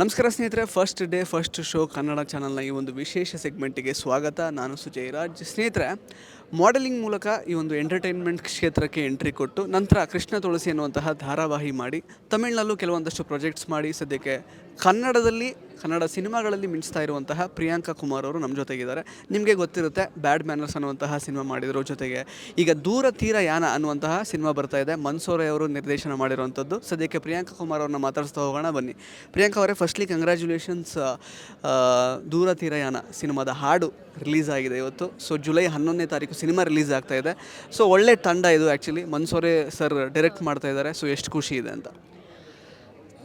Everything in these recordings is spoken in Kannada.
ನಮಸ್ಕಾರ ಸ್ನೇಹಿತರೆ first day first show Kannada ಚಾನಲ್ನ ಈ ಒಂದು ವಿಶೇಷ ಸೆಗ್ಮೆಂಟಿಗೆ ಸ್ವಾಗತ. ನಾನು ಸುಜಯ್ ರಾಜ್. ಸ್ನೇಹಿತರೆ ಮಾಡೆಲಿಂಗ್ ಮೂಲಕ ಈ ಒಂದು ಎಂಟರ್ಟೈನ್ಮೆಂಟ್ ಕ್ಷೇತ್ರಕ್ಕೆ ಎಂಟ್ರಿ ಕೊಟ್ಟು ನಂತರ ಕೃಷ್ಣ ತುಳಸಿ ಎನ್ನುವಂತಹ ಧಾರಾವಾಹಿ ಮಾಡಿ, ತಮಿಳ್ನಲ್ಲೂ ಕೆಲವೊಂದಷ್ಟು ಪ್ರಾಜೆಕ್ಟ್ಸ್ ಮಾಡಿ, ಸದ್ಯಕ್ಕೆ ಕನ್ನಡದಲ್ಲಿ, ಕನ್ನಡ ಸಿನಿಮಾಗಳಲ್ಲಿ ಮಿಂಚ್ತಾ ಇರುವಂತಹ ಪ್ರಿಯಾಂಕಾ ಕುಮಾರ್ ಅವರು ನಮ್ಮ ಜೊತೆಗಿದ್ದಾರೆ. ನಿಮಗೆ ಗೊತ್ತಿರುತ್ತೆ, ಬ್ಯಾಡ್ ಮ್ಯಾನರ್ಸ್ ಅನ್ನುವಂತಹ ಸಿನಿಮಾ ಮಾಡಿದ್ರು ಜೊತೆಗೆ. ಈಗ ದೂರ ತೀರ ಯಾನ ಅನ್ನುವಂತಹ ಸಿನಿಮಾ ಬರ್ತಾ ಇದೆ. ಮನ್ಸೋರೆ ಅವರು ನಿರ್ದೇಶನ ಮಾಡಿರುವಂಥದ್ದು. ಸದ್ಯಕ್ಕೆ ಪ್ರಿಯಾಂಕಾ ಕುಮಾರ್ ಅವ್ರನ್ನ ಮಾತಾಡಿಸ್ತಾ ಹೋಗೋಣ, ಬನ್ನಿ. ಪ್ರಿಯಾಂಕಾ ಅವರೇ ಫಸ್ಟ್ಲಿ ಕಂಗ್ರ್ಯಾಚುಲೇಷನ್ಸ್ ದೂರ ತೀರ ಯಾನ ಸಿನಿಮಾದ ಹಾಡು ರಿಲೀಸ್ ಆಗಿದೆ ಇವತ್ತು. ಸೊ ಜುಲೈ ಹನ್ನೊಂದನೇ ತಾರೀಕು ಸಿನಿಮಾ ರಿಲೀಸ್ ಆಗ್ತಾ ಇದೆ. ಸೊ ಒಳ್ಳೆ ತಂಡ ಇದು ಆ್ಯಕ್ಚುಲಿ ಮನ್ಸೋರೆ ಸರ್ ಡೈರೆಕ್ಟ್ ಮಾಡ್ತಾ ಇದ್ದಾರೆ. ಸೊ ಎಷ್ಟು ಖುಷಿ ಇದೆ ಅಂತ.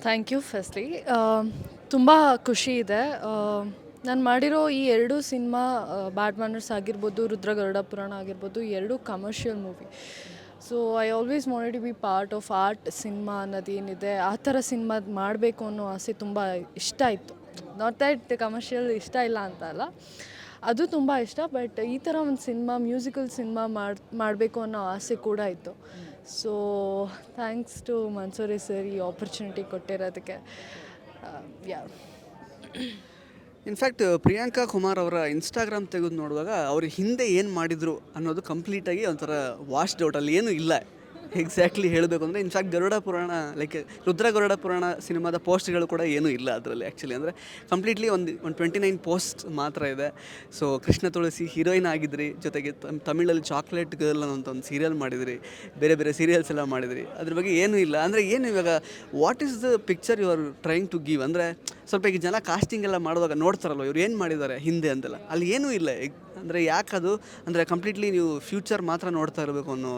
ಥ್ಯಾಂಕ್ ಯು ಫಸ್ಟ್ಲಿ ತುಂಬ ಖುಷಿ ಇದೆ. ನಾನು ಮಾಡಿರೋ ಈ ಎರಡು ಸಿನಿಮಾ ಬ್ಯಾಡ್ ಮ್ಯಾನರ್ಸ್ ಆಗಿರ್ಬೋದು ರುದ್ರ ಗರುಡ ಪುರಾಣ ಆಗಿರ್ಬೋದು ಎರಡು commercial movie so I always wanted to be part of art cinema ಅನ್ನೋದೇನಿದೆ ಆ ಥರ ಸಿನಿಮಾ ಮಾಡಬೇಕು ಅನ್ನೋ ಆಸೆ ತುಂಬ ಇಷ್ಟ ಇತ್ತು ನಾಟ್ ದ್ಯಾಟ್ ಕಮರ್ಷಿಯಲ್ ಇಷ್ಟ ಇಲ್ಲ ಅಂತ ಅಲ್ಲ. ಅದು ತುಂಬ ಇಷ್ಟ ಬಟ್ ಈ ಥರ ಒಂದು ಸಿನಿಮಾ ಮ್ಯೂಸಿಕಲ್ ಸಿನಿಮಾ ಮಾಡಿ, ಮಾಡಬೇಕು ಅನ್ನೋ ಆಸೆ ಕೂಡ ಇತ್ತು. So thanks to Mansoori sir ಈ opportunity ಕೊಟ್ಟಿರೋದಕ್ಕೆ. Yeah in fact Priyanka Kumar ಅವರ ಇನ್ಸ್ಟಾಗ್ರಾಮ್ ತೆಗೆದು ನೋಡುವಾಗ ಅವ್ರು ಹಿಂದೆ ಏನು ಮಾಡಿದರು ಅನ್ನೋದು ಕಂಪ್ಲೀಟಾಗಿ ಒಂಥರ ವಾಶ್ಡ್ ಔಟ್ ಅಲ್ಲಿ ಏನೂ ಇಲ್ಲ. ಎಕ್ಸಾಕ್ಟ್ಲಿ ಹೇಳಬೇಕು ಅಂದರೆ ಇನ್ಫ್ಯಾಕ್ಟ್ ಗರುಡ ಪುರಾಣ ಲೈಕ್ ರುದ್ರ ಗರುಡ ಪುರಾಣ ಸಿನಿಮಾದ ಪೋಸ್ಟ್ಗಳು ಕೂಡ ಏನೂ ಇಲ್ಲ ಅದರಲ್ಲಿ ಆ್ಯಕ್ಚುಲಿ ಅಂದರೆ ಕಂಪ್ಲೀಟ್ಲಿ ಒಂದು ಒಂದು ಟ್ವೆಂಟಿ ನೈನ್ ಪೋಸ್ಟ್ ಮಾತ್ರ ಇದೆ. ಸೊ ಕೃಷ್ಣ ತುಳಸಿ ಹೀರೋಯಿನ್ ಆಗಿದ್ರಿ, ಜೊತೆಗೆ ತಮಿಳಲ್ಲಿ ಚಾಕ್ಲೇಟ್ ಗರ್ಲ್ ಅನ್ನೋಂಥ ಒಂದು ಸೀರಿಯಲ್ ಮಾಡಿದ್ರಿ, ಬೇರೆ ಬೇರೆ ಸೀರಿಯಲ್ಸ್ ಎಲ್ಲ ಮಾಡಿದ್ರಿ. ಅದ್ರ ಬಗ್ಗೆ ಏನೂ ಇಲ್ಲ. ಅಂದರೆ, ಏನು ಇವಾಗ what is the picture you are trying to give ಅಂದರೆ, ಸ್ವಲ್ಪ ಈಗ ಜನ ಕಾಸ್ಟಿಂಗ್ ಎಲ್ಲ ಮಾಡುವಾಗ ನೋಡ್ತಾರಲ್ವ, ಇವ್ರು ಏನು ಮಾಡಿದ್ದಾರೆ ಹಿಂದೆ ಅಂತೆಲ್ಲ. ಅಲ್ಲಿ ಏನೂ ಇಲ್ಲ ಅಂದರೆ ಯಾಕದು? ಅಂದರೆ ಕಂಪ್ಲೀಟ್ಲಿ ನೀವು ಫ್ಯೂಚರ್ ಮಾತ್ರ ನೋಡ್ತಾ ಇರಬೇಕು ಅನ್ನೋ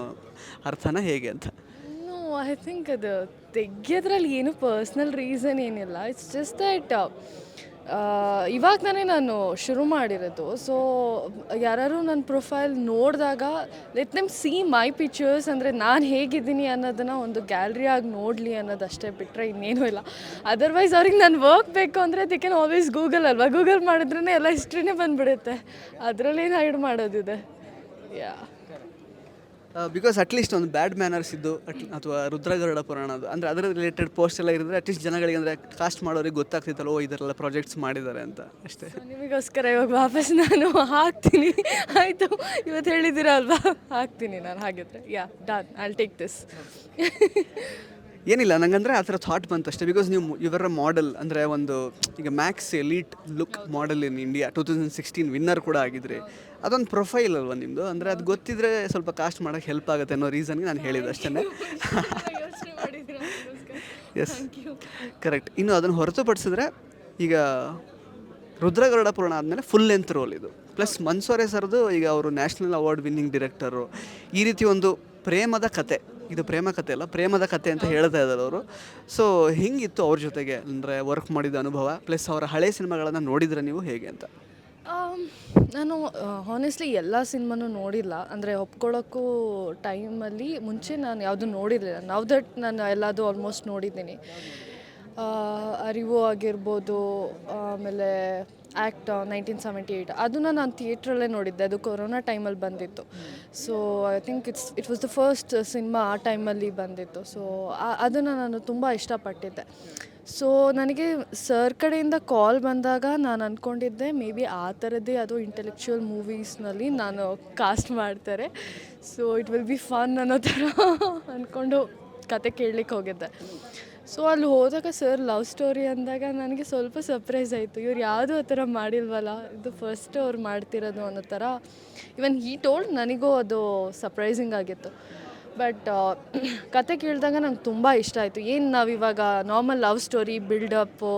ಅರ್ಥನ ಹೇಗೆ ಅಂತ? ನೋ ಐ ಥಿಂಕ್ ಅದು ತೆಗಿಯೋದ್ರಲ್ಲಿ ಏನು ಪರ್ಸ್ನಲ್ ರೀಸನ್ ಏನಿಲ್ಲ. ಇಟ್ಸ್ ಜಸ್ಟ್ ದಟ್ ಇವಾಗ ನಾನೇ ಶುರು ಮಾಡಿರೋದು. ಸೊ ಯಾರು ನನ್ನ ಪ್ರೊಫೈಲ್ ನೋಡಿದಾಗ let them see my pictures ಅಂದರೆ ನಾನು ಹೇಗಿದ್ದೀನಿ ಅನ್ನೋದನ್ನು ಒಂದು ಗ್ಯಾಲ್ರಿಯಾಗಿ ನೋಡಲಿ ಅನ್ನೋದಷ್ಟೇ ಬಿಟ್ಟರೆ ಇನ್ನೇನೂ ಇಲ್ಲ. ಅದರ್ವೈಸ್ ಅವ್ರಿಗೆ ನಾನು ವರ್ಕ್ ಬೇಕು ಅಂದರೆ ದಿ ಕ್ಯಾನ್ ಆಲ್ವೇಸ್ ಗೂಗಲ್ ಅಲ್ವಾ? ಗೂಗಲ್ ಮಾಡಿದ್ರೇ ಎಲ್ಲ ಹಿಸ್ಟ್ರಿನೇ ಬಂದುಬಿಡುತ್ತೆ. ಅದರಲ್ಲೇನು ಹೈಡ್ ಮಾಡೋದಿದೆ? ಯಾ ಬಿಕಾಸ್ ಅಟ್ಲೀಸ್ಟ್ ಒಂದು ಬ್ಯಾಡ್ ಮ್ಯಾನರ್ಸ್ ಇದ್ದು ಅಟ್ ಅಥವಾ ರುದ್ರಗರುಡ ಪುರಾಣದ್ದು ಅಂದರೆ ಅದರ ರಿಲೇಟೆಡ್ ಪೋಸ್ಟ್ ಎಲ್ಲ ಇರಿದ್ರೆ ಅಟ್ಲೀಸ್ಟ್ ಜನಗಳಿಗೆ ಅಂದರೆ ಕಾಸ್ಟ್ ಮಾಡೋರಿಗೆ ಗೊತ್ತಾಗ್ತಿತ್ತಲ್ಲ, ಓ, ಇದರೆಲ್ಲ ಪ್ರಾಜೆಕ್ಟ್ಸ್ ಮಾಡಿದ್ದಾರೆ ಅಂತ. ಅಷ್ಟೇ. ನಿಮಗೋಸ್ಕರ ಇವಾಗ ವಾಪಸ್ ನಾನು ಹಾಕ್ತೀನಿ. ಆಯಿತು, ಇವತ್ತು ಹೇಳಿದ್ದೀರ ಅಲ್ವಾ? ಹಾಕ್ತೀನಿ ನಾನು, ಹಾಗಿದ್ರೆ. Yeah done I'll take this ಏನಿಲ್ಲ ನಂಗಂದ್ರೆ ಆ ಥರ ಥಾಟ್ ಬಂತು ಅಷ್ಟೇ. ಬಿಕಾಸ್ ನೀವು ಇವರ ಮಾಡೆಲ್ ಅಂದರೆ ಒಂದು ಈಗ max elite look model in India two thousand sixteen winner ಕೂಡ ಆಗಿದ್ರಿ ಅದೊಂದು ಪ್ರೊಫೈಲ್ ಅಲ್ವಾ ನಿಮ್ಮದು ಅಂದರೆ ಅದು ಗೊತ್ತಿದ್ರೆ ಸ್ವಲ್ಪ ಕಾಸ್ಟ್ ಮಾಡೋಕ್ಕೆ ಹೆಲ್ಪ್ ಆಗುತ್ತೆ ಅನ್ನೋ ರೀಸನ್ಗೆ ನಾನು ಹೇಳಿದ್ದು ಅಷ್ಟೇ ಎಸ್ ಕರೆಕ್ಟ್ ಇನ್ನು ಅದನ್ನು ಹೊರತುಪಡಿಸಿದ್ರೆ ಈಗ ರುದ್ರಗರುಡ ಪುರಾಣ ಆದಮೇಲೆ ಫುಲ್ ಲೆಂತ್ ರೋಲ್ ಇದು. ಪ್ಲಸ್ ಮನ್ಸೋರೆ ಸರ್ದು ಈಗ ಅವರು ನ್ಯಾಷನಲ್ ಅವಾರ್ಡ್ ವಿನ್ನಿಂಗ್ ಡಿರೆಕ್ಟರು ಈ ರೀತಿ ಒಂದು ಪ್ರೇಮದ ಕತೆ. ಇದು ಪ್ರೇಮ ಕಥೆ ಅಲ್ಲ, ಪ್ರೇಮದ ಕತೆ ಅಂತ ಹೇಳ್ತಾ ಇದ್ದಾರೆ ಅವರು. ಸೊ ಹಿಂಗಿತ್ತು ಅವ್ರ ಜೊತೆಗೆ? ಅಂದರೆ ವರ್ಕ್ ಮಾಡಿದ ಅನುಭವ ಪ್ಲಸ್ ಅವರ ಹಳೆ ಸಿನಿಮಾಗಳನ್ನು ನೋಡಿದ್ರೆ ನೀವು ಹೇಗೆ ಅಂತ? ನಾನು ಹಾನೆಸ್ಟ್ಲಿ ಎಲ್ಲ ಸಿನಿಮಾನು ನೋಡಿಲ್ಲ. ಅಂದರೆ ಒಪ್ಕೊಳ್ಳೋಕ್ಕೂ ಟೈಮಲ್ಲಿ ಮುಂಚೆ ನಾನು ಯಾವುದು ನೋಡಿರಲಿಲ್ಲ. ನಾವು ದಟ್ ನಾನು ಎಲ್ಲದು ಆಲ್ಮೋಸ್ಟ್ ನೋಡಿದ್ದೀನಿ. ಅರಿವು ಆಗಿರ್ಬೋದು, ಆಮೇಲೆ ಆ್ಯಕ್ಟ್ ನೈನ್ಟೀನ್ ಸೆವೆಂಟಿ ಏಯ್ಟ್ ಅದನ್ನು ನಾನು ಥಿಯೇಟ್ರಲ್ಲೇ ನೋಡಿದ್ದೆ. ಅದು ಕೊರೋನಾ ಟೈಮಲ್ಲಿ ಬಂದಿತ್ತು. So I think it's it was the first cinema ಆ ಟೈಮಲ್ಲಿ ಬಂದಿತ್ತು. ಸೊ ಅದನ್ನು ನಾನು ತುಂಬ ಇಷ್ಟಪಟ್ಟಿದ್ದೆ. ಸೊ ನನಗೆ ಸರ್ ಕಡೆಯಿಂದ ಕಾಲ್ ಬಂದಾಗ ನಾನು ಅಂದ್ಕೊಂಡಿದ್ದೆ ಮೇ ಬಿ ಆ ಥರದ್ದೇ ಅದು ಇಂಟೆಲೆಕ್ಚುಯಲ್ ಮೂವೀಸ್ನಲ್ಲಿ ನಾನು ಕಾಸ್ಟ್ ಮಾಡ್ತಾರೆ. So it will be fun ಅನ್ನೋ ಥರ ಅಂದ್ಕೊಂಡು ಕತೆ ಕೇಳಲಿಕ್ಕೆ ಹೋಗಿದ್ದೆ. ಸೊ ಅಲ್ಲಿ ಹೋದಾಗ ಸರ್ ಲವ್ ಸ್ಟೋರಿ ಅಂದಾಗ ನನಗೆ ಸ್ವಲ್ಪ ಸರ್ಪ್ರೈಸ್ ಆಯಿತು. ಇವ್ರು ಯಾವುದೂ ಆ ಥರ ಮಾಡಿಲ್ವಲ್ಲ, ಇದು ಫಸ್ಟ್ ಅವ್ರು ಮಾಡ್ತಿರೋದು ಅನ್ನೋ ಥರ. ಇವನ್ ಈ ಟೋಲ್ಡ್ ನನಗೂ ಅದು ಸರ್ಪ್ರೈಸಿಂಗ್ ಆಗಿತ್ತು. ಬಟ್ ಕತೆ ಕೇಳಿದಾಗ ನಂಗೆ ತುಂಬ ಇಷ್ಟ ಆಯಿತು. ಏನು ನಾವು ಇವಾಗ ನಾರ್ಮಲ್ ಲವ್ ಸ್ಟೋರಿ ಬಿಲ್ಡಪ್ಪು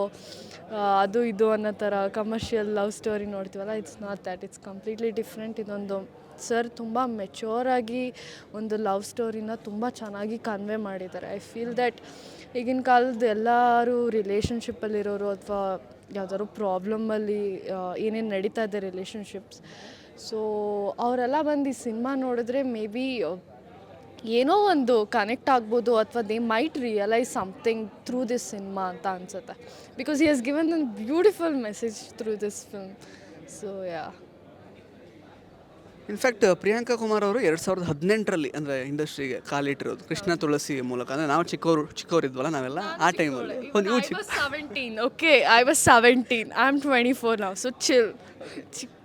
ಅದು ಇದು ಅನ್ನೋ ಥರ commercial love story ನೋಡ್ತೀವಲ್ಲ it's not that it's completely different ಇದೊಂದು ಸರ್ ತುಂಬ ಮೆಚೋರಾಗಿ ಒಂದು ಲವ್ ಸ್ಟೋರಿನ ತುಂಬ ಚೆನ್ನಾಗಿ ಕನ್ವೆ ಮಾಡಿದ್ದಾರೆ. ಐ ಫೀಲ್ ದ್ಯಾಟ್ ಈಗಿನ ಕಾಲದ ಎಲ್ಲರೂ ರಿಲೇಷನ್ಶಿಪ್ಪಲ್ಲಿರೋರು ಅಥವಾ ಯಾವ್ದಾದ್ರು ಪ್ರಾಬ್ಲಮಲ್ಲಿ ಏನೇನು ನಡೀತಾ ಇದೆ ರಿಲೇಷನ್ಶಿಪ್ಸ್ ಸೊ ಅವರೆಲ್ಲ ಬಂದು ಈ ಸಿನಿಮಾ ನೋಡಿದ್ರೆ ಮೇ ಬಿ ಏನೋ ಒಂದು ಕನೆಕ್ಟ್ ಆಗ್ಬೋದು ಅಥವಾ they might realise something through this cinema ಅಂತ ಅನ್ಸುತ್ತೆ. Because he has given an beautiful message through this film so yeah in fact Priyanka Kumar ಅವರು ಎರಡು ಸಾವಿರದ ಹದಿನೆಂಟರಲ್ಲಿ ಅಂದರೆ ಇಂಡಸ್ಟ್ರಿಗೆ ಕಾಲಿಟ್ಟಿರೋದು ಕೃಷ್ಣ ತುಳಸಿ ಮೂಲಕ. ಅಂದರೆ ನಾವು ಚಿಕ್ಕವರು ಚಿಕ್ಕವರಿದ್ವಲ್ಲ ನಾವೆಲ್ಲ ಆ ಟೈಮಲ್ಲಿ ಒಂದು ಚಿಕ್ಕ seventeen okay I was seventeen I am twenty four ನಾವು ಸೊ ಚಿಲ್ ಚಿಕ್ಕೋರು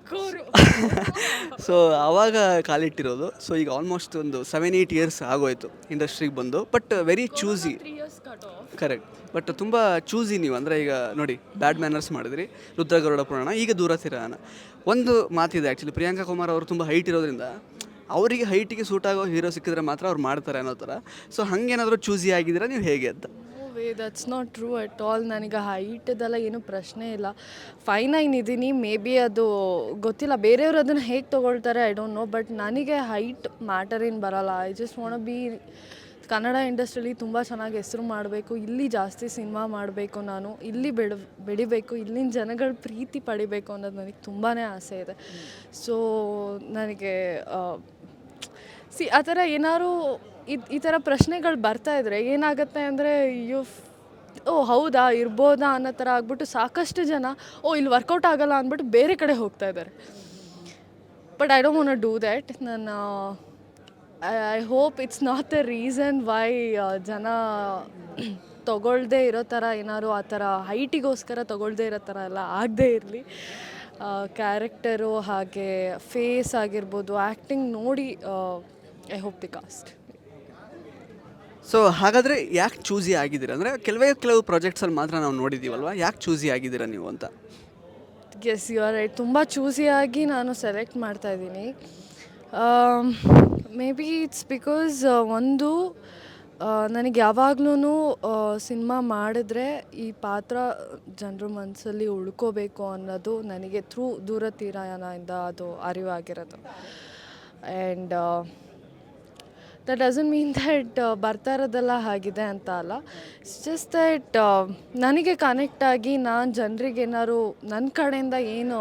ಸೊ ಆವಾಗ ಕಾಲಿಟ್ಟಿರೋದು. ಸೊ ಈಗ ಆಲ್ಮೋಸ್ಟ್ ಒಂದು ಸೆವೆನ್ ಏಯ್ಟ್ ಇಯರ್ಸ್ ಆಗೋಯ್ತು ಇಂಡಸ್ಟ್ರಿಗೆ ಬಂದು. But very choosy correct but ತುಂಬ ಚೂಸಿ ನೀವು. ಅಂದರೆ ಈಗ ನೋಡಿ ಬ್ಯಾಡ್ ಮ್ಯಾನರ್ಸ್ ಮಾಡಿದ್ರಿ. ರುದ್ರಗರುಡ ಪುರಾಣ ಈಗ ದೂರ ತಿರಾನ ಒಂದು ಮಾತಿದೆ ಆ್ಯಕ್ಚುಲಿ ಪ್ರಿಯಾಂಕಾ ಕುಮಾರ್ ಅವರು ತುಂಬ ಹೈಟ್ ಇರೋದ್ರಿಂದ ಅವರಿಗೆ ಹೈಟಿಗೆ ಸೂಟ್ ಆಗೋ ಹೀರೋ ಸಿಕ್ಕಿದ್ರೆ ಮಾತ್ರ ಅವ್ರು ಮಾಡ್ತಾರೆ ಅನ್ನೋ ಥರ. ಸೊ ಹಂಗೇನಾದರೂ ಚೂಸಿ ಆಗಿದ್ದೀರಾ ನೀವು ಹೇಗೆ ಅಂತ? That's not true at all ನನಗೆ ಹೈಟದೆಲ್ಲ ಏನೂ ಪ್ರಶ್ನೆ ಇಲ್ಲ. ಫೈನ್ ನೈನ್ ಇದ್ದೀನಿ ಮೇ ಬಿ ಅದು ಗೊತ್ತಿಲ್ಲ. ಬೇರೆಯವರು ಅದನ್ನು ಹೇಗೆ ತೊಗೊಳ್ತಾರೆ ಐ ಡೋಂಟ್ ನೋ ಬಟ್ ನನಗೆ ಹೈಟ್ ಮ್ಯಾಟರ್ ಏನು ಬರಲ್ಲ. I just want be Kannada ಇಂಡಸ್ಟ್ರಿಲಿ ತುಂಬ ಚೆನ್ನಾಗಿ ಹೆಸರು ಮಾಡಬೇಕು. ಇಲ್ಲಿ ಜಾಸ್ತಿ ಸಿನಿಮಾ ಮಾಡಬೇಕು ನಾನು. ಇಲ್ಲಿ ಬೆಳ ಬೆಳಿಬೇಕು ಇಲ್ಲಿನ ಜನಗಳ ಪ್ರೀತಿ ಪಡಿಬೇಕು ಅನ್ನೋದು ನನಗೆ ತುಂಬಾ ಆಸೆ ಇದೆ. ಸೊ ನನಗೆ ಸಿ ಆ ಥರ ಏನಾದ್ರು ಈ ಈ ಥರ ಪ್ರಶ್ನೆಗಳು ಬರ್ತಾ ಇದ್ರೆ ಏನಾಗುತ್ತೆ ಅಂದರೆ, ಅಯ್ಯೋ, ಓ, ಹೌದಾ, ಇರ್ಬೋದಾ ಅನ್ನೋ ಥರ ಆಗ್ಬಿಟ್ಟು ಸಾಕಷ್ಟು ಜನ, ಓ, ಇಲ್ಲಿ ವರ್ಕೌಟ್ ಆಗಲ್ಲ ಅಂದ್ಬಿಟ್ಟು ಬೇರೆ ಕಡೆ ಹೋಗ್ತಾ ಇದ್ದಾರೆ but I don't want do that ನನ್ನ I hope it's not the reason why ಜನ ತಗೊಳ್ದೇ ಇರೋ ಥರ ಏನಾದ್ರು ಆ ಥರ ಹೈಟಿಗೋಸ್ಕರ ತಗೊಳ್ದೇ ಇರೋ ಥರ ಎಲ್ಲ ಆಗದೇ ಇರಲಿ. ಕ್ಯಾರೆಕ್ಟರು ಹಾಗೆ ಫೇಸ್ ಆಗಿರ್ಬೋದು ಆ್ಯಕ್ಟಿಂಗ್ ನೋಡಿ I hope the cast so ಹಾಗಾದರೆ ಯಾಕೆ ಚೂಸಿ ಆಗಿದ್ದೀರಾ? ಅಂದರೆ ಕೆಲವೇ ಕೆಲವು ಪ್ರಾಜೆಕ್ಟ್ಸಲ್ಲಿ ಮಾತ್ರ ನಾವು ನೋಡಿದ್ದೀವಲ್ವ ಯಾಕೆ ಚೂಸಿ ಆಗಿದ್ದೀರಾ ನೀವು ಅಂತ? ಎಸ್ ಯು ಆರ್ ರೈಟ್ ತುಂಬ ಚೂಸಿಯಾಗಿ ನಾನು ಸೆಲೆಕ್ಟ್ ಮಾಡ್ತಾ ಇದ್ದೀನಿ. ಮೇ ಬಿ ಇಟ್ಸ್ ಬಿಕಾಸ್ ಒಂದು ನನಗೆ ಯಾವಾಗ್ಲೂ ಸಿನಿಮಾ ಮಾಡಿದ್ರೆ ಈ ಪಾತ್ರ ಜನರ ಮನಸ್ಸಲ್ಲಿ ಉಳ್ಕೋಬೇಕು ಅನ್ನೋದು ನನಗೆ ಥ್ರೂ ದೂರ ತೀರಾಯನದಿಂದ ಅದು ಅರಿವಾಗಿರೋದು. And that doesn't mean that ಬರ್ತಾ ಇರೋದೆಲ್ಲ ಆಗಿದೆ ಅಂತ ಅಲ್ಲ. ಇಟ್ಸ್ ಜಸ್ಟ್ ದಟ್ ನನಗೆ ಕನೆಕ್ಟ್ ಆಗಿ ನಾನು ಜನರಿಗೆ ಏನಾದ್ರು ನನ್ನ ಕಡೆಯಿಂದ ಏನು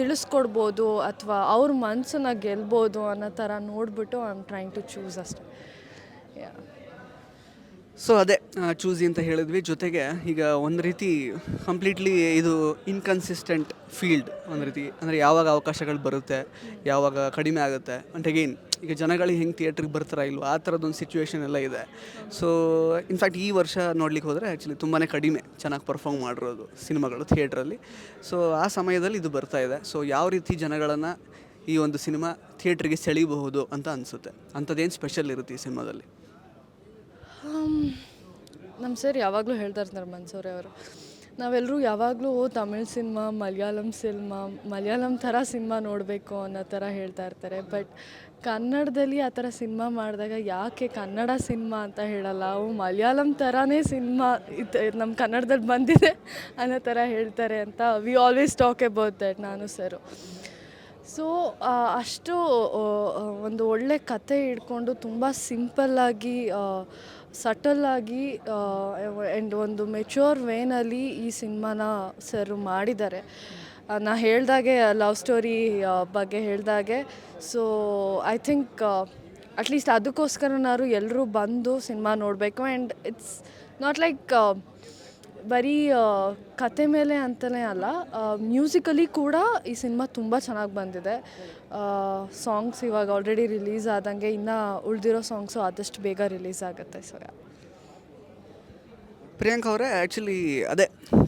ತಿಳಿಸ್ಕೊಡ್ಬೋದು ಅಥವಾ ಅವ್ರ ಮನಸ್ಸನ್ನ ಗೆಲ್ಬೋದು ಅನ್ನೋ ಥರ ನೋಡಿಬಿಟ್ಟು I am trying to choose ಅಷ್ಟೆ ಸೊ ಅದೇ ಚೂಸಿ ಅಂತ ಹೇಳಿದ್ವಿ. ಜೊತೆಗೆ ಈಗ ಒಂದು ರೀತಿ ಕಂಪ್ಲೀಟ್ಲಿ ಇದು ಇನ್ಕನ್ಸಿಸ್ಟೆಂಟ್ ಫೀಲ್ಡ್ ಒಂದು ರೀತಿ. ಅಂದರೆ ಯಾವಾಗ ಅವಕಾಶಗಳು ಬರುತ್ತೆ, ಯಾವಾಗ ಕಡಿಮೆ ಆಗುತ್ತೆ. ಅಂಡ್ ಅಗೈನ್ ಈಗ ಜನಗಳು ಹೆಂಗೆ ಥಿಯೇಟ್ರಿಗೆ ಬರ್ತಾರ ಇಲ್ವೋ, ಆ ಥರದೊಂದು ಸಿಚುವೇಶನ್ ಎಲ್ಲ ಇದೆ. ಸೊ ಇನ್ಫ್ಯಾಕ್ಟ್ ಈ ವರ್ಷ ನೋಡ್ಲಿಕ್ಕೆ ಹೋದರೆ ಆ್ಯಕ್ಚುಲಿ ತುಂಬಾ ಕಡಿಮೆ ಚೆನ್ನಾಗಿ ಪರ್ಫಾರ್ಮ್ ಮಾಡಿರೋದು ಸಿನಿಮಾಗಳು ಥಿಯೇಟ್ರಲ್ಲಿ ಸೊ ಆ ಸಮಯದಲ್ಲಿ ಇದು ಬರ್ತಾ ಇದೆ. ಸೊ ಯಾವ ರೀತಿ ಜನಗಳನ್ನು ಈ ಒಂದು ಸಿನಿಮಾ ಥಿಯೇಟ್ರಿಗೆ ಸೆಳೀಬಹುದು ಅಂತ ಅನಿಸುತ್ತೆ. ಅಂಥದ್ದೇನು ಸ್ಪೆಷಲ್ ಇರುತ್ತೆ ಈ ಸಿನಿಮಾದಲ್ಲಿ? ನಮ್ಮ ಸರ್ ಯಾವಾಗಲೂ ಹೇಳ್ತಾ ಇರ್ತಾರೆ ಮನ್ಸೂರೆ ಅವರು ನಾವೆಲ್ಲರೂ ಯಾವಾಗಲೂ ತಮಿಳ್ ಸಿನಿಮಾ, ಮಲಯಾಳಂ ಸಿನಿಮಾ, ಮಲಯಾಳಂ ಥರ ಸಿನಿಮಾ ನೋಡಬೇಕು ಅನ್ನೋ ಥರ ಹೇಳ್ತಾ ಇರ್ತಾರೆ. ಬಟ್ ಕನ್ನಡದಲ್ಲಿ ಆ ಥರ ಸಿನಿಮಾ ಮಾಡಿದಾಗ ಯಾಕೆ ಕನ್ನಡ ಸಿನಿಮಾ ಅಂತ ಹೇಳಲ್ಲ? ಅವು ಮಲಯಾಳಂ ಥರನೇ ಸಿನಿಮಾ ಇದು ನಮ್ಮ ಕನ್ನಡದಲ್ಲಿ ಬಂದಿದೆ ಅನ್ನೋ ಥರ ಹೇಳ್ತಾರೆ ಅಂತ we always talk about that ನಾನು ಸರು ಸೊ ಅಷ್ಟು ಒಂದು ಒಳ್ಳೆ ಕತೆ ಹಿಡ್ಕೊಂಡು ತುಂಬ ಸಿಂಪಲ್ಲಾಗಿ ಸಟಲ್ಲಾಗಿ ಆ್ಯಂಡ್ ಒಂದು ಮೆಚೂರ್ ವೇನಲ್ಲಿ ಈ ಸಿನಿಮಾನ ಸರ್ ಮಾಡಿದ್ದಾರೆ. ನಾ ಹೇಳ್ದಾಗೆ ಲವ್ ಸ್ಟೋರಿ ಬಗ್ಗೆ ಹೇಳ್ದಾಗೆ. So I think at least ಅದಕ್ಕೋಸ್ಕರನಾದ್ರು ಎಲ್ಲರೂ ಬಂದು ಸಿನಿಮಾ ನೋಡಬೇಕು. ಆ್ಯಂಡ್ ಇಟ್ಸ್ ನಾಟ್ ಲೈಕ್ ಬರೀ ಕತೆ ಮೇಲೆ ಅಂತಲೇ ಅಲ್ಲ ಮ್ಯೂಸಿಕಲಿ ಕೂಡ ಈ ಸಿನಿಮಾ ತುಂಬ ಚೆನ್ನಾಗಿ ಬಂದಿದೆ. ಸಾಂಗ್ಸ್ ಇವಾಗ ಆಲ್ರೆಡಿ ರಿಲೀಸ್ ಆದಂಗೆ ಇನ್ನೂ ಉಳಿದಿರೋ ಸಾಂಗ್ಸು ಆದಷ್ಟು ಬೇಗ ರಿಲೀಸ್ ಆಗುತ್ತೆ. ಸೊ ಪ್ರಿಯಾಂಕ ಅವರೇ ಆ್ಯಕ್ಚುಲಿ ಅದೇ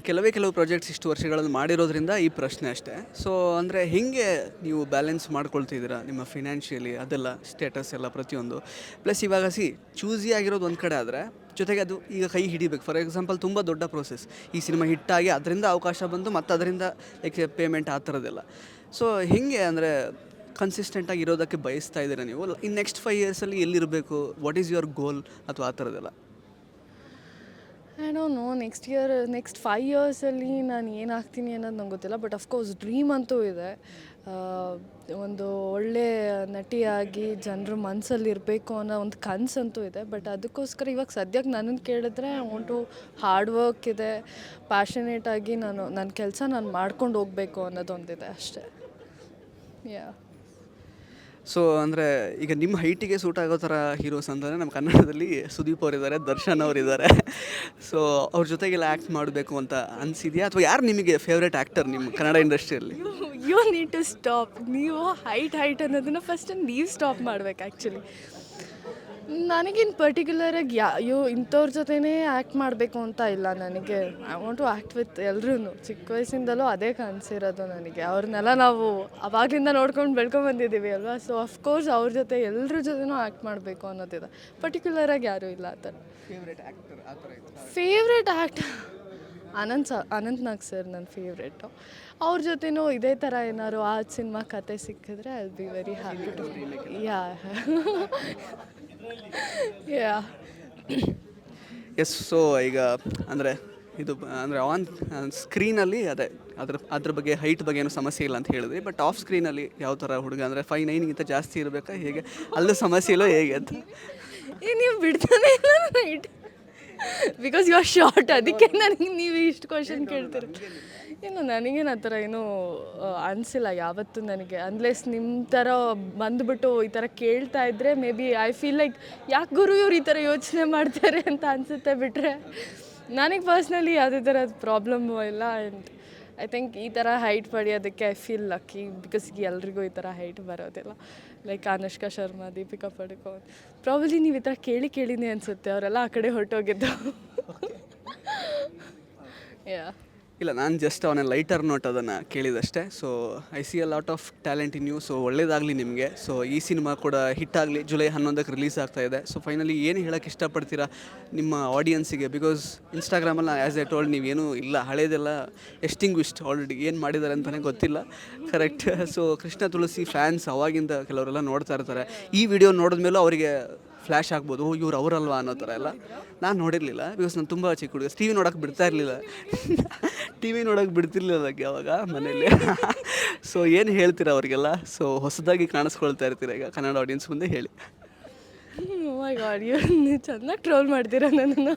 ಕೆಲವೇ ಕೆಲವು ಪ್ರಾಜೆಕ್ಟ್ಸ್ ಇಷ್ಟು ವರ್ಷಗಳಲ್ಲಿ ಮಾಡಿರೋದ್ರಿಂದ ಈ ಪ್ರಶ್ನೆ ಅಷ್ಟೇ. ಸೊ ಅಂದರೆ ಹೇಗೆ ನೀವು ಬ್ಯಾಲೆನ್ಸ್ ಮಾಡ್ಕೊಳ್ತಿದ್ದೀರಾ ನಿಮ್ಮ ಫಿನಾನ್ಷಿಯಲಿ ಅದೆಲ್ಲ ಸ್ಟೇಟಸ್ ಎಲ್ಲ ಪ್ರತಿಯೊಂದು? ಪ್ಲಸ್ ಇವಾಗ ಸಿ ಚೂಸಿ ಆಗಿರೋದು ಒಂದು ಕಡೆ ಆದರೆ ಜೊತೆಗೆ ಅದು ಈಗ ಕೈ ಹಿಡಿಬೇಕು. ಫಾರ್ ಎಕ್ಸಾಂಪಲ್ ತುಂಬ ದೊಡ್ಡ ಪ್ರೋಸೆಸ್ ಈ ಸಿನಿಮಾ ಹಿಟ್ಟಾಗಿ ಅದರಿಂದ ಅವಕಾಶ ಬಂದು ಮತ್ತು ಅದರಿಂದ ಲೈಕ್ ಪೇಮೆಂಟ್ ಆ ಥರದ್ದೆಲ್ಲ ಸೊ ಹೇಗೆ ಅಂದರೆ ಕನ್ಸಿಸ್ಟೆಂಟಾಗಿ ಇರೋದಕ್ಕೆ ಬಯಸ್ತಾ ಇದ್ದೀರಾ ನೀವು? ಇನ್ ನೆಕ್ಸ್ಟ್ ಫೈವ್ ಇಯರ್ಸಲ್ಲಿ ಎಲ್ಲಿರಬೇಕು? ವಾಟ್ ಈಸ್ ಯುವರ್ ಗೋಲ್ ಅಥವಾ ಆ ಥರದ್ದೆಲ್ಲ I don't know next year next five ಇಯರ್ಸಲ್ಲಿ ನಾನು ಏನಾಗ್ತೀನಿ ಅನ್ನೋದು ನಂಗೆ ಗೊತ್ತಿಲ್ಲ ಬಟ್ ಅಫ್ಕೋರ್ಸ್ ಡ್ರೀಮ್ ಅಂತೂ ಇದೆ. ಒಂದು ಒಳ್ಳೆ ನಟಿಯಾಗಿ ಜನರ ಮನಸ್ಸಲ್ಲಿ ಇರಬೇಕು ಅನ್ನೋ ಒಂದು ಕನಸಂತೂ ಇದೆ ಬಟ್ ಅದಕ್ಕೋಸ್ಕರ ಇವಾಗ ಸದ್ಯಕ್ಕೆ ನನ್ನನ್ನು ಕೇಳಿದ್ರೆ ಟು ಹಾರ್ಡ್ ವರ್ಕ್ ಇದೆ ಪ್ಯಾಷನೇಟಾಗಿ ನಾನು ನನ್ನ ಕೆಲಸ ನಾನು ಮಾಡ್ಕೊಂಡು ಹೋಗಬೇಕು ಅನ್ನೋದೊಂದಿದೆ ಅಷ್ಟೇ. ಯಾ ಸೊ ಅಂದರೆ ಈಗ ನಿಮ್ಮ ಹೈಟಿಗೆ ಸೂಟ್ ಆಗೋ ಥರ ಹೀರೋಸ್ ಅಂತಂದರೆ ನಮ್ಮ ಕನ್ನಡದಲ್ಲಿ ಸುದೀಪ್ ಅವರಿದ್ದಾರೆ, ದರ್ಶನ್ ಅವರಿದ್ದಾರೆ. ಸೊ ಅವ್ರ ಜೊತೆಗೆಲ್ಲ ಆ್ಯಕ್ಟ್ ಮಾಡಬೇಕು ಅಂತ ಅನಿಸಿದೆಯಾ? ಅಥವಾ ಯಾರು ನಿಮಗೆ ಫೇವ್ರೇಟ್ ಆ್ಯಕ್ಟರ್ ನಿಮ್ಮ ಕನ್ನಡ ಇಂಡಸ್ಟ್ರಿಯಲ್ಲಿ ಯು ನೀಡ್ ಟು ಸ್ಟಾಪ್ ನೀವು ಹೈಟ್ ಹೈಟ್ ಅನ್ನೋದನ್ನ ಫಸ್ಟ್ ನೀವು ಸ್ಟಾಪ್ ಮಾಡ್ಬೇಕು ಆ್ಯಕ್ಚುಲಿ ನನಗಿನ್ ಪರ್ಟಿಕ್ಯುಲರಾಗಿ ಯಾ ಯೋ ಇಂಥವ್ರ ಜೊತೆನೇ ಆ್ಯಕ್ಟ್ ಮಾಡಬೇಕು ಅಂತ ಇಲ್ಲ ನನಗೆ. I want to act with ಎಲ್ರೂ ಚಿಕ್ಕ ವಯಸ್ಸಿಂದಲೂ ಅದೇ ಕನಸಿರೋದು ನನಗೆ. ಅವ್ರನ್ನೆಲ್ಲ ನಾವು ಅವಾಗಿಂದ ನೋಡ್ಕೊಂಡು ಬೆಳ್ಕೊಂಡು ಬಂದಿದ್ದೀವಿ ಅಲ್ವಾ? ಸೊ ಅಫ್ಕೋರ್ಸ್ ಅವ್ರ ಜೊತೆ ಎಲ್ಲರ ಜೊತೆನೂ ಆ್ಯಕ್ಟ್ ಮಾಡಬೇಕು ಅನ್ನೋದಿದೆ. ಪರ್ಟಿಕ್ಯುಲರಾಗಿ ಯಾರೂ ಇಲ್ಲ ಆ ಥರ. ಫೇವ್ರೆಟ್ ಆ್ಯಕ್ಟರ್ ಅನಂತ್ ಸ ಅನಂತ್ ನಾಗ್ ಸರ್ ನನ್ನ ಫೇವ್ರೇಟು ಅವ್ರ ಜೊತೆನೂ ಇದೇ ಥರ ಏನಾದ್ರು ಆ ಸಿನಿಮಾ ಕತೆ ಸಿಕ್ಕಿದ್ರೆ I be very happy to yeah yeah yes so ಈಗ ಅಂದರೆ ಇದು ಅಂದರೆ ಆನ್ ಸ್ಕ್ರೀನಲ್ಲಿ ಅದೇ ಅದ್ರ ಅದ್ರ ಬಗ್ಗೆ ಹೈಟ್ ಬಗ್ಗೆ ಏನೂ ಸಮಸ್ಯೆ ಇಲ್ಲ ಅಂತ ಹೇಳಿದ್ರಿ ಬಟ್ ಆಫ್ ಸ್ಕ್ರೀನಲ್ಲಿ ಯಾವ ಥರ ಹುಡುಗ ಅಂದರೆ ಫೈವ್ ನೈನ್ಗಿಂತ ಜಾಸ್ತಿ ಇರಬೇಕಾ ಹೇಗೆ? ಅಲ್ಲೂ ಸಮಸ್ಯೆ ಇಲ್ಲೋ ಹೇಗೆ ಅಂತ? ಏ ನೀವು ಬಿಡ್ತಾನೆ ಇಲ್ಲ night. Because you are short ಅದಕ್ಕೆ ನನಗೆ ನೀವು ಇಷ್ಟು ಕ್ವಶನ್ ಕೇಳ್ತೀರ? ಇನ್ನು ನನಗೇನು ಆ ಥರ ಏನೂ ಅನಿಸಿಲ್ಲ ಯಾವತ್ತೂ ನನಗೆ. ಅನ್ಲೆಸ್ ನಿಮ್ಮ ಥರ ಬಂದುಬಿಟ್ಟು ಈ ಥರ ಕೇಳ್ತಾ ಇದ್ದರೆ maybe I feel like ಯಾಕೆ ಗುರು ಇವ್ರು ಈ ಥರ ಯೋಚನೆ ಮಾಡ್ತಾರೆ ಅಂತ ಅನಿಸುತ್ತೆ ಬಿಟ್ಟರೆ ನನಗೆ ಪರ್ಸ್ನಲಿ ಯಾವುದೇ ಥರದ ಪ್ರಾಬ್ಲಮ್ಮು ಇಲ್ಲ. ಆ್ಯಂಡ್ ಐ ಥಿಂಕ್ ಈ ಥರ ಹೈಟ್ ಪಡೆಯೋದಕ್ಕೆ ಐ ಫೀಲ್ ಲಕ್ಕಿ ಬಿಕಾಸ್ ಎಲ್ರಿಗೂ ಈ ಥರ ಹೈಟ್ ಬರೋದಿಲ್ಲ. ಲೈಕ್ ಅನುಷ್ಕಾ ಶರ್ಮಾ ದೀಪಿಕಾ ಪಡುಕೋನ್ ಪ್ರಾಬಲಿ ನೀವು ಈ ಥರ ಕೇಳಿ ಕೇಳಿನಿ ಅನಿಸುತ್ತೆ ಅವರೆಲ್ಲ ಆ ಕಡೆ ಹೊರಟೋಗಿದ್ದು. ಯಾ ಇಲ್ಲ, ನಾನು ಜಸ್ಟ್ ಅವನ ಲೈಟರ್ ನೋಟ್ ಅದನ್ನು ಕೇಳಿದಷ್ಟೇ. So I see a lot of talent in you so ಒಳ್ಳೇದಾಗಲಿ ನಿಮಗೆ. ಸೊ ಈ ಸಿನಿಮಾ ಕೂಡ ಹಿಟ್ ಆಗಲಿ, ಜುಲೈ ಹನ್ನೊಂದಕ್ಕೆ ರಿಲೀಸ್ ಆಗ್ತಾ ಇದೆ. ಸೊ ಫೈನಲಿ ಏನು ಹೇಳೋಕ್ಕೆ ಇಷ್ಟಪಡ್ತೀರಾ ನಿಮ್ಮ ಆಡಿಯನ್ಸಿಗೆ ಬಿಕಾಸ್ ಇನ್ಸ್ಟಾಗ್ರಾಮಲ್ಲಿ ಆ್ಯಸ್ ಎ ಟೋಲ್ಡ್ ನೀವೇನು ಇಲ್ಲ, ಹಳೇದೆಲ್ಲ ಎಸ್ಟಿಂಗ್ವಿಶ್ಡ್ ಆಲ್ರೆಡಿ ಏನು ಮಾಡಿದ್ದಾರೆ ಅಂತಲೇ ಗೊತ್ತಿಲ್ಲ. Correct so Krishna Tulasi fans ಅವಾಗಿಂದ ಕೆಲವರೆಲ್ಲ ನೋಡ್ತಾ ಇರ್ತಾರೆ. ಈ ವಿಡಿಯೋ ನೋಡಿದ್ಮೇಲೂ ಅವರಿಗೆ ಫ್ಲ್ಯಾಶ್ ಆಗ್ಬೋದು ಇವ್ರು ಅವರಲ್ವಾ ಅನ್ನೋ ಥರ ಎಲ್ಲ ನಾನು ನೋಡಿರಲಿಲ್ಲ. ಬಿಕಾಸ್ ನಾನು ತುಂಬ ಚಿಕ್ಕ ಹುಡುಗ ಟಿ ವಿ ನೋಡೋಕೆ ಬಿಡ್ತಾ ಇರಲಿಲ್ಲ. ಟಿ ವಿ ನೋಡೋಕೆ ಬಿಡ್ತಿರ್ಲಿಲ್ಲ ಅದಕ್ಕೆ ಅವಾಗ ಮನೇಲಿ. ಸೊ ಏನು ಹೇಳ್ತೀರ ಅವರಿಗೆಲ್ಲ? ಸೊ ಹೊಸದಾಗಿ ಕಾಣಿಸ್ಕೊಳ್ತಾ ಇರ್ತೀರ ಈಗ? ಕನ್ನಡ ಆಡಿಯನ್ಸ್ ಮುಂದೆ ಹೇಳಿ. ಚೆನ್ನಾಗಿ ಟ್ರೋಲ್ ಮಾಡ್ತೀರಾ ನನ್ನನ್ನು?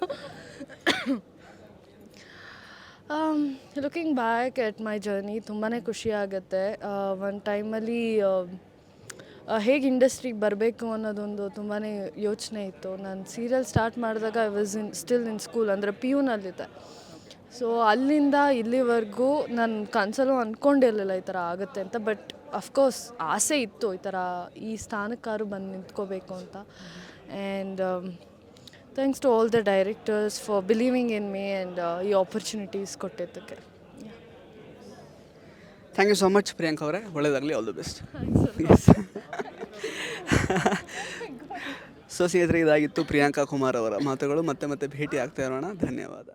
Looking back at my journey ತುಂಬಾ ಖುಷಿ ಆಗುತ್ತೆ. ಒಂದು ಟೈಮಲ್ಲಿ ಹೇಗೆ ಇಂಡಸ್ಟ್ರಿಗೆ ಬರಬೇಕು ಅನ್ನೋದೊಂದು ತುಂಬಾ ಯೋಚನೆ ಇತ್ತು. ನಾನು ಸೀರಿಯಲ್ ಸ್ಟಾರ್ಟ್ ಮಾಡಿದಾಗ I was in still in school ಅಂದರೆ ಪಿ ಯುನಲ್ಲಿದ್ದೆ ಸೊ ಅಲ್ಲಿಂದ ಇಲ್ಲಿವರೆಗೂ ನನ್ನ ಕನಸಲ್ಲೂ ಅಂದ್ಕೊಂಡಿರಲಿಲ್ಲ ಈ ಥರ ಆಗುತ್ತೆ ಅಂತ ಬಟ್ ಅಫ್ಕೋರ್ಸ್ ಆಸೆ ಇತ್ತು ಈ ಥರ ಈ ಸ್ಥಾನಕ್ಕಾರು ಬಂದು ನಿಂತ್ಕೋಬೇಕು ಅಂತ. And thanks to all the directors for believing in me and ಈ ಆಪರ್ಚುನಿಟೀಸ್ ಕೊಟ್ಟಿದ್ದಕ್ಕೆ. Thank you so much Priyank ಅವರೇ. ಒಳ್ಳೇದಾಗಲಿ ಆಲ್ ದಿ ಬೆಸ್ಟ್ ಸೊ ಸ್ನೇಹಿತರೆ ಇದಾಗಿತ್ತು ಪ್ರಿಯಾಂಕಾ ಕುಮಾರ್ ಅವರ ಮಾತುಗಳು. ಮತ್ತೆ ಮತ್ತೆ ಭೇಟಿ ಆಗ್ತಾ ಇರೋಣ. ಧನ್ಯವಾದ.